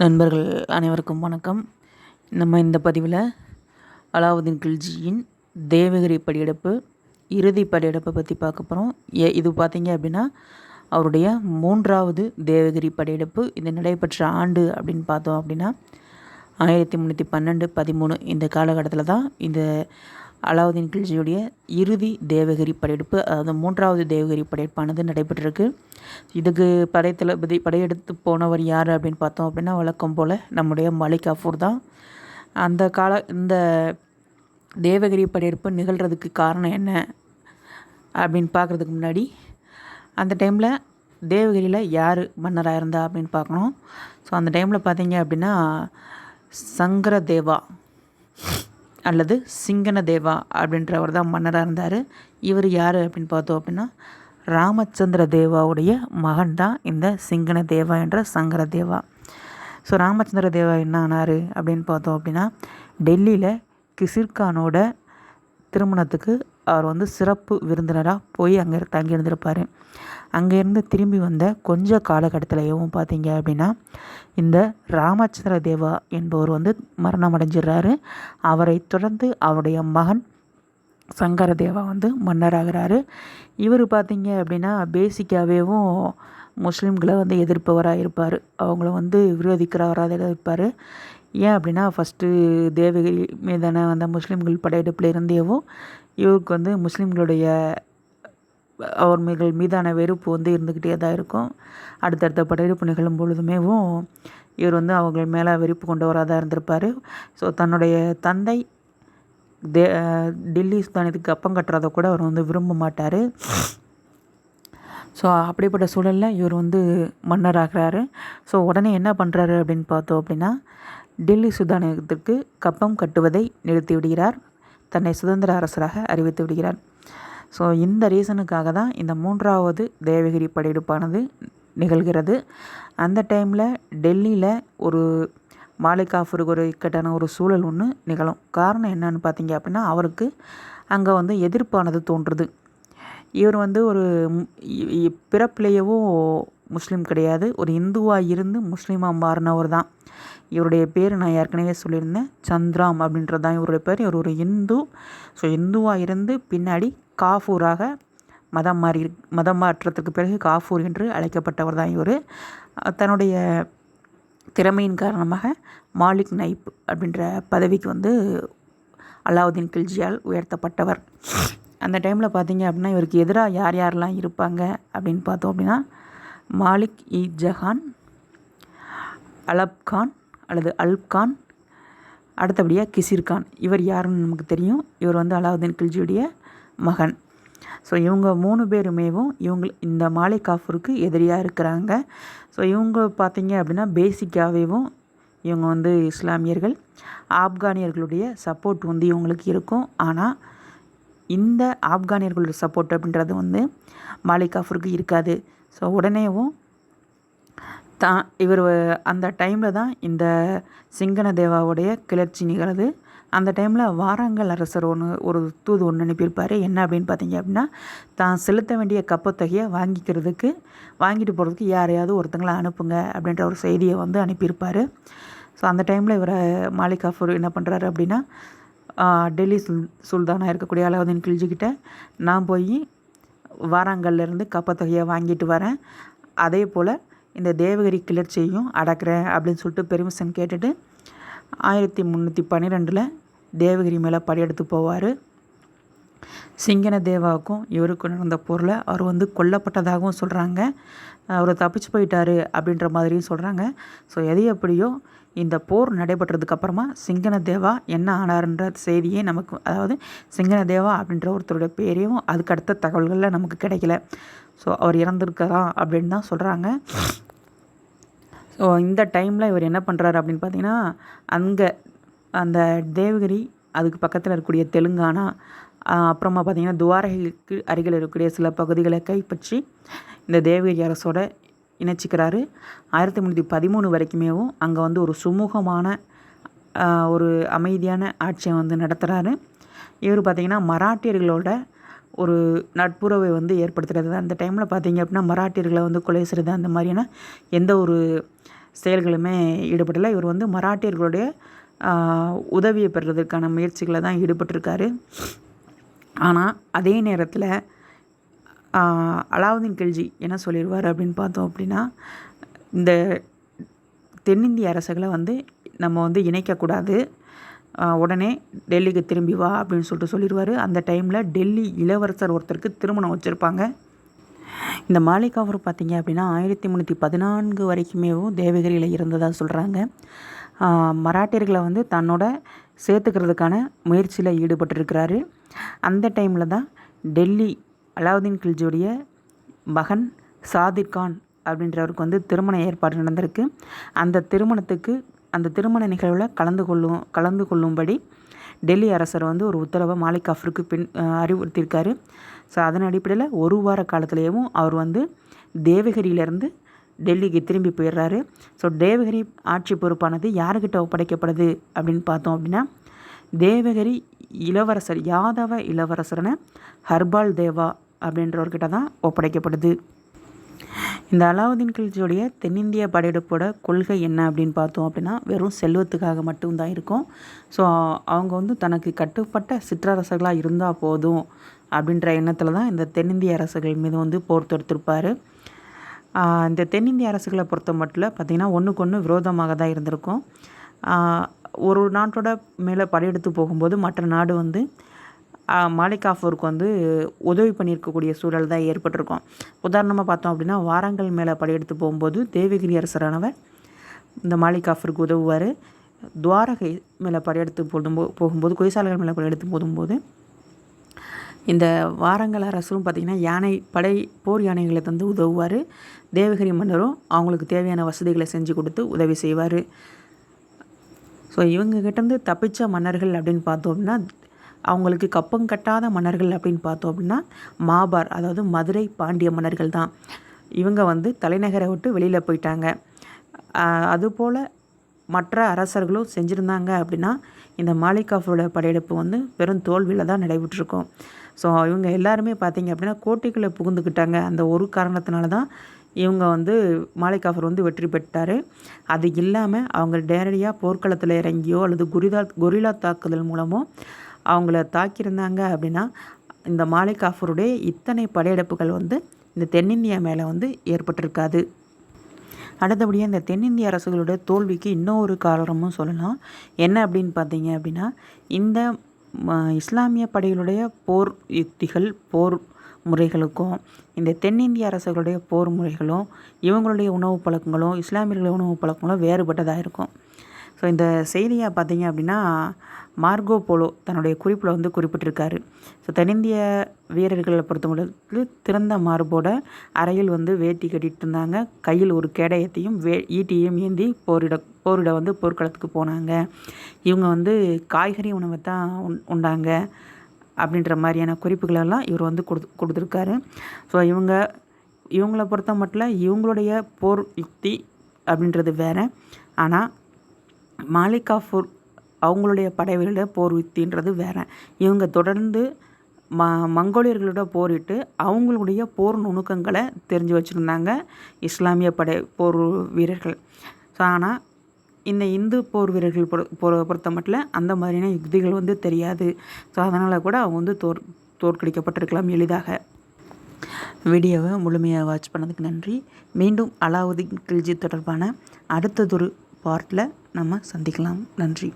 நண்பர்கள் அனைவருக்கும் வணக்கம். நம்ம இந்த பதிவில் அலாவுதீன் கில்ஜியின் தேவகிரி படியெடுப்பு இறுதி படியெடுப்பை பற்றி பார்க்க போகிறோம் ஏ இது பார்த்தீங்க அப்படின்னா அவருடைய மூன்றாவது தேவகிரி படையெடுப்பு. இது நடைபெற்ற ஆண்டு அப்படின்னு பார்த்தோம் அப்படின்னா ஆயிரத்தி முந்நூற்றி பன்னெண்டு பதிமூணு இந்த காலகட்டத்தில் தான் இந்த அலாவுதீன் கில்ஜியுடைய இறுதி தேவகிரி படையெடுப்பு அதாவது மூன்றாவது தேவகிரி படையெடுப்பானது நடைபெற்றிருக்கு. இதுக்கு படைத்தளபதி படையெடுத்து போனவர் யார் அப்படின்னு பார்த்தோம் அப்படின்னா வழக்கம் போல் நம்முடைய மலிக் கஃபூர் தான். அந்த கால இந்த தேவகிரி படையெடுப்பு நிகழ்கிறதுக்கு காரணம் என்ன அப்படின்னு பார்க்குறதுக்கு முன்னாடி அந்த டைமில் தேவகிரியில் யார் மன்னராக இருந்தா அப்படின்னு பார்க்கணும். ஸோ அந்த டைமில் பார்த்தீங்க அப்படின்னா சங்கர தேவா அல்லது சிங்கன தேவா அப்படின்றவர் தான் மன்னராக இருந்தார். இவர் யார் அப்படின்னு பார்த்தோம் அப்படின்னா ராமச்சந்திர தேவாவுடைய மகன் தான் இந்த சிங்கன தேவா என்ற சங்கர தேவா ஸோ ராமச்சந்திர தேவா என்ன ஆனார் அப்படின்னு பார்த்தோம் அப்படின்னா டெல்லியில் கிசிர்கானோட திருமணத்துக்கு அவர் வந்து சிறப்பு விருந்தினராக போய் அங்கே தங்கி இருந்திருப்பார். அங்கேருந்து திரும்பி வந்த கொஞ்ச காலகட்டத்திலையும் பார்த்தீங்க அப்படின்னா இந்த ராமச்சந்திர தேவா என்பவர் வந்து மரணம் அடைஞ்சிடுறாரு. அவரை தொடர்ந்து அவருடைய மகன் சங்கர தேவா வந்து மன்னராகிறாரு. இவர் பார்த்தீங்க அப்படின்னா பேசிக்காகவேவும் முஸ்லீம்களை வந்து எதிர்ப்பவராக இருப்பார் அவங்கள வந்து விரோதிக்கிறவராக இருப்பார். ஏன் அப்படின்னா ஃபஸ்ட்டு தேவகிரி மீதான அந்த முஸ்லீம்கள் படையெடுப்பில் இருந்தேவும் இவருக்கு வந்து முஸ்லீம்களுடைய அவர் மீது மீதான வெறுப்பு வந்து இருந்துக்கிட்டே தான் இருக்கும். அடுத்தடுத்த படையெடுப்பு நிகழும் பொழுதுமேவும் இவர் வந்து அவர்கள் மேலே வெறுப்பு கொண்டவராக தான் இருந்திருப்பார். ஸோ தன்னுடைய தந்தை தே டெல்லி சுல்தானத்துக்கு கப்பம் கட்டுறதை கூட அவர் வந்து விரும்ப மாட்டார். ஸோ அப்படிப்பட்ட சூழலில் இவர் வந்து மன்னர் ஆகிறாரு ஸோ உடனே என்ன பண்ணுறாரு அப்படின்னு பார்த்தோம் அப்படின்னா டெல்லி சுல்தானத்திற்கு கப்பம் கட்டுவதை நிறுத்தி விடுகிறார் தன்னை சுதந்திர அரசராக அறிவித்து விடுகிறார். ஸோ இந்த ரீசனுக்காக தான் இந்த மூன்றாவது தேவகிரி படையெடுப்பானது நிகழ்கிறது. அந்த டைமில் டெல்லியில் ஒரு மாலிக் காஃபருக்கு ஒரு இக்கட்டான ஒரு சூழல் ஒன்று நிகழும். காரணம் என்னன்னு பார்த்தீங்க அப்படின்னா அவருக்கு அங்கே வந்து எதிர்ப்பானது தோன்றுது. இவர் வந்து ஒரு பிறப்பிலேயவும் முஸ்லீம் கிடையாது. ஒரு இந்துவாக இருந்து முஸ்லீமாக மாறினவர் தான். இவருடைய பேர் நான் ஏற்கனவே சொல்லியிருந்தேன். சந்திராம் அப்படின்றது தான் இவருடைய பேர். இவர் ஒரு இந்து. ஸோ இந்துவாக இருந்து பின்னாடி காஃபூராக மதம் மாறி மதம் மாற்றத்துக்கு பிறகு காஃபூர் என்று அழைக்கப்பட்டவர் தான் இவர். தன்னுடைய திறமையின் காரணமாக மாலிக் நைப் அப்படின்ற பதவிக்கு வந்து அலாவுதீன் கில்ஜியால் உயர்த்தப்பட்டவர். அந்த டைமில் பார்த்தீங்க அப்படின்னா இவருக்கு எதிராக யார் யாரெல்லாம் இருப்பாங்க அப்படின்னு பார்த்தோம் அப்படின்னா மாலிக் இ ஜஹான் அலப்கான் அல்லது அல்ப்கான் அடுத்தபடியாக கிசிர்கான் இவர் யாருன்னு நமக்கு தெரியும். இவர் வந்து அலாவுதீன் கில்ஜியுடைய மகன். ஸோ இவங்க மூணு பேருமேவும் இவங்க இந்த மாலிக் காஃபூருக்கு எதிரியாக இருக்கிறாங்க. ஸோ இவங்க பார்த்தீங்க அப்படின்னா பேசிக்காகவேவும் இவங்க வந்து இஸ்லாமியர்கள். ஆப்கானியர்களுடைய சப்போர்ட் வந்து இவங்களுக்கு இருக்கும். ஆனால் இந்த ஆப்கானியர்களுடைய சப்போர்ட் அப்படின்றது வந்து மாலிகாஃபருக்கு இருக்காது. ஸோ உடனேவும் தான் இவர் அந்த டைமில் தான் இந்த சிங்கன தேவாவுடைய கிளர்ச்சி நிகழ்து. அந்த டைமில் வாராங்கல் அரசர் ஒன்று ஒரு தூது ஒன்று அனுப்பியிருப்பார். என்ன அப்படின்னு பார்த்தீங்க அப்படின்னா தான் செலுத்த வேண்டிய கப்பத்தொகையை வாங்கிக்கிறதுக்கு வாங்கிட்டு போகிறதுக்கு யாரையாவது ஒருத்தங்களை அனுப்புங்க அப்படின்ற ஒரு செய்தியை வந்து அனுப்பியிருப்பார். ஸோ அந்த டைமில் இவரை மாலிக் காஃபூர் என்ன பண்ணுறாரு அப்படின்னா டெல்லி சுல் சுல்தானாக இருக்கக்கூடிய அலாவுதீன் கில்ஜிக்கிட்ட நான் போய் வாராங்கல்லேருந்து கப்பத்தொகையை வாங்கிட்டு வரேன். அதே போல் இந்த தேவகிரி கிளர்ச்சியையும் அடக்கிறேன் அப்படின்னு சொல்லிட்டு பெருமிஷன் கேட்டுட்டு ஆயிரத்தி முந்நூற்றி பன்னிரெண்டில் தேவகிரி மேலே படையெடுத்து போவார். சிங்கன தேவாவுக்கும் இவருக்கும் நடந்த போரில் அவர் வந்து கொல்லப்பட்டதாகவும் சொல்கிறாங்க அவர் தப்பிச்சு போயிட்டாரு அப்படின்ற மாதிரியும் சொல்கிறாங்க ஸோ எது எப்படியோ இந்த போர் நடைபெற்றதுக்கப்புறமா சிங்கனதேவா சிங்கன தேவா என்ன ஆனார்ன்ற செய்தியே நமக்கு அதாவது சிங்கன தேவா அப்படின்ற ஒருத்தருடைய பேரையும் அதுக்கு அடுத்த தகவல்களில் நமக்கு கிடைக்கல. ஸோ அவர் இறந்துருக்கலாம் அப்படின்னு தான் சொல்கிறாங்க ஸோ இந்த டைமில் இவர் என்ன பண்ணுறாரு அப்படின்னு பார்த்தீங்கன்னா அங்கே அந்த தேவகிரி அதுக்கு பக்கத்தில் இருக்கக்கூடிய தெலுங்கானா அப்புறமா பார்த்திங்கன்னா துவாரகைக்கு அருகில் இருக்கக்கூடிய சில பகுதிகளை கைப்பற்றி இந்த தேவகிரி அரசோட இணைச்சிக்கிறாரு. ஆயிரத்தி முந்நூற்றி பதிமூணு வரைக்குமேவும் அங்கே வந்து ஒரு சுமூகமான ஒரு அமைதியான ஆட்சியை வந்து நடத்துகிறாரு இவர் பார்த்திங்கன்னா மராட்டியர்களோட ஒரு நட்புறவை வந்து ஏற்படுத்துகிறது அந்த டைமில் பார்த்திங்க அப்படின்னா மராட்டியர்களை வந்து கொலை செய்கிறது அந்த மாதிரியான எந்த ஒரு செயல்களுமே ஈடுபடலை. இவர் வந்து மராட்டியர்களுடைய உதவியை பெறுறதுக்கான முயற்சிகளை தான் ஈடுபட்டிருக்காரு. ஆனால் அதே நேரத்தில் அலாவுதீன் கில்ஜி என்ன சொல்லிடுவார் அப்படின்னு பார்த்தோம் அப்படின்னா இந்த தென்னிந்திய அரசுகளை வந்து நம்ம வந்து இணைக்கக்கூடாது உடனே டெல்லிக்கு திரும்பி வா அப்படின்னு சொல்லிட்டு சொல்லிடுவார் அந்த டைமில் டெல்லி இளவரசர் ஒருத்தருக்கு திருமணம் வச்சுருப்பாங்க. இந்த மாளிகாவூர் பார்த்திங்க அப்படின்னா ஆயிரத்தி முந்நூற்றி பதினான்கு வரைக்குமேவும் தேவகிரியில் இருந்ததாக சொல்கிறாங்க மராட்டியர்களை வந்து தன்னோட சேர்த்துக்கிறதுக்கான முயற்சியில் ஈடுபட்டிருக்கிறாரு. அந்த டைமில் தான் டெல்லி அலாவுதீன் கில்ஜியுடைய மகன் சாதிர் கான் அப்படின்றவருக்கு வந்து திருமண ஏற்பாடு நடந்திருக்கு. அந்த திருமணத்துக்கு அந்த திருமண நிகழ்வில் கலந்து கொள்ளும் கலந்து கொள்ளும்படி டெல்லி அரசர் வந்து ஒரு உத்தரவை மாலிக் அஃபருக்கு பின் அறிவுறுத்தியிருக்காரு. ஸோ அதன் அடிப்படையில் ஒரு வார காலத்துலேயும் அவர் வந்து தேவகிரியிலேருந்து டெல்லிக்கு திரும்பி போயிடுறாரு. ஸோ தேவகிரி ஆட்சி பொறுப்பானது யாருக்கிட்ட ஒப்படைக்கப்படுது அப்படின்னு பார்த்தோம் அப்படின்னா தேவகிரி இளவரசர் யாதவ இளவரசரனை ஹர்பால் தேவா அப்படின்றவர்கிட்ட தான் ஒப்படைக்கப்படுது. இந்த அலாவுதீன் கில்ஜியோடைய தென்னிந்திய படையெடுப்போட கொள்கை என்ன அப்படின்னு பார்த்தோம் அப்படின்னா வெறும் செல்வத்துக்காக மட்டும்தான் இருக்கும். ஸோ அவங்க வந்து தனக்கு கட்டுப்பட்ட சிற்றரசர்களாக இருந்தால் போதும் அப்படின்ற எண்ணத்தில் தான் இந்த தென்னிந்திய அரசுகள் மீது வந்து போர் தொடுத்திருப்பார். இந்த தென்னிந்திய அரசுகளை பொறுத்த மட்டும் பார்த்திங்கன்னா ஒன்றுக்கு ஒன்று விரோதமாக தான் இருந்திருக்கும். ஒரு நாட்டோட மேலே படையெடுத்து போகும்போது மற்ற நாடு வந்து மாலிக் காஃபூருக்கு வந்து உதவி பண்ணியிருக்கக்கூடிய சூழல் தான் ஏற்பட்டிருக்கும். உதாரணமாக பார்த்தோம் அப்படின்னா வாரங்கள் மேலே படையெடுத்து போகும்போது தேவகிரி அரசரானவர் இந்த மாலிகாஃபருக்கு உதவுவார். துவாரகை மேலே படையெடுத்து போடும்போ போகும்போது கொய்சாலைகள் மேலே படையெடுத்து போடும்போது இந்த வாரங்கள் அரசரும் பார்த்திங்கன்னா யானை படை போர் யானைகளை தந்து உதவுவார். தேவகிரி மன்னரும் அவங்களுக்கு தேவையான வசதிகளை செஞ்சு கொடுத்து உதவி செய்வார். ஸோ இவங்ககிட்டேருந்து தப்பித்த மன்னர்கள் அப்படின்னு பார்த்தோம்னா அவங்களுக்கு கப்பம் கட்டாத மன்னர்கள் அப்படின்னு பார்த்தோம் அப்படின்னா மாபார் அதாவது மதுரை பாண்டிய மன்னர்கள் தான். இவங்க வந்து தலைநகரை விட்டு வெளியில் போயிட்டாங்க. அதுபோல் மற்ற அரசர்களும் செஞ்சுருந்தாங்க அப்படின்னா இந்த மாலிகாஃபோட படையெடுப்பு வந்து பெரும் தோல்வியில் தான் நடைபெற்றிருக்கும். ஸோ இவங்க எல்லாருமே பார்த்திங்க அப்படின்னா கோட்டைக்குள்ளே புகுந்துக்கிட்டாங்க. அந்த ஒரு காரணத்தினால தான் இவங்க வந்து மாலிகாஃபர் வந்து வெற்றி பெற்றார். அது இல்லாமல் அவங்க நேரடியாக போர்க்களத்தில் இறங்கியோ அல்லது குரிதா கொரிலா தாக்குதல் மூலமோ அவங்கள தாக்கியிருந்தாங்க அப்படின்னா இந்த மாலிகாஃபருடைய இத்தனை படையெடுப்புகள் வந்து இந்த தென்னிந்தியா மேலே வந்து ஏற்பட்டிருக்காது. அடுத்தபடியாக இந்த தென்னிந்திய அரசுகளுடைய தோல்விக்கு இன்னொரு காரணமும் சொல்லலாம். என்ன அப்படின்னு பார்த்தீங்க அப்படின்னா இந்த இஸ்லாமிய படைகளுடைய போர் யுக்திகள் போர் முறைகளுக்கும் இந்த தென்னிந்திய அரசுகளுடைய போர் முறைகளும் இவங்களுடைய உணவு பழக்கங்களும் இஸ்லாமியர்களுடைய உணவு பழக்கங்களும் வேறுபட்டதாக இருக்கும். ஸோ இந்த செய்தியை பார்த்தீங்க அப்படின்னா மார்கோ போலோ தன்னுடைய குறிப்பில் வந்து குறிப்பிட்டிருக்காரு. ஸோ தென்னிந்திய வீரர்களை பொறுத்தவங்களுக்கு திறந்த மார்போட அறையில் வந்து வேட்டி கட்டிகிட்டு இருந்தாங்க கையில் ஒரு கேடயத்தையும் வே ஈட்டியையும் ஏந்தி போரிட போரிட வந்து போர்க்களத்துக்கு போனாங்க. இவங்க வந்து காய்கறி உணவை தான் உண் உண்டாங்க அப்படின்ற மாதிரியான குறிப்புகளெல்லாம் இவர் வந்து கொடு கொடுத்துருக்காரு. ஸோ இவங்க இவங்கள பொறுத்த மட்டும் இவங்களுடைய போர் யுக்தி அப்படின்றது வேறு. ஆனால் மாலிகாஃபூர் அவங்களுடைய படைகளோட போர் யுக்தின்றது வேறு. இவங்க தொடர்ந்து ம மங்கோலியர்களோட போரிட்டு அவங்களுடைய போர் நுணுக்கங்களை தெரிஞ்சு வச்சுருந்தாங்க இஸ்லாமிய படை போர் வீரர்கள். ஸோ ஆனால் இந்த இந்து போர் வீரர்கள் பொறுத்த மட்டும் அந்த மாதிரியான யுக்திகள் வந்து தெரியாது. ஸோ அதனால் கூட அவங்க வந்து தோற் தோற்கடிக்கப்பட்டிருக்கலாம் எளிதாக. வீடியோவை முழுமையாக வாட்ச் பண்ணதுக்கு நன்றி. மீண்டும் அலாவுதீன் கில்ஜி தொடர்பான அடுத்ததொரு பார்ட்டில் நம்ம சந்திக்கலாம். நன்றி.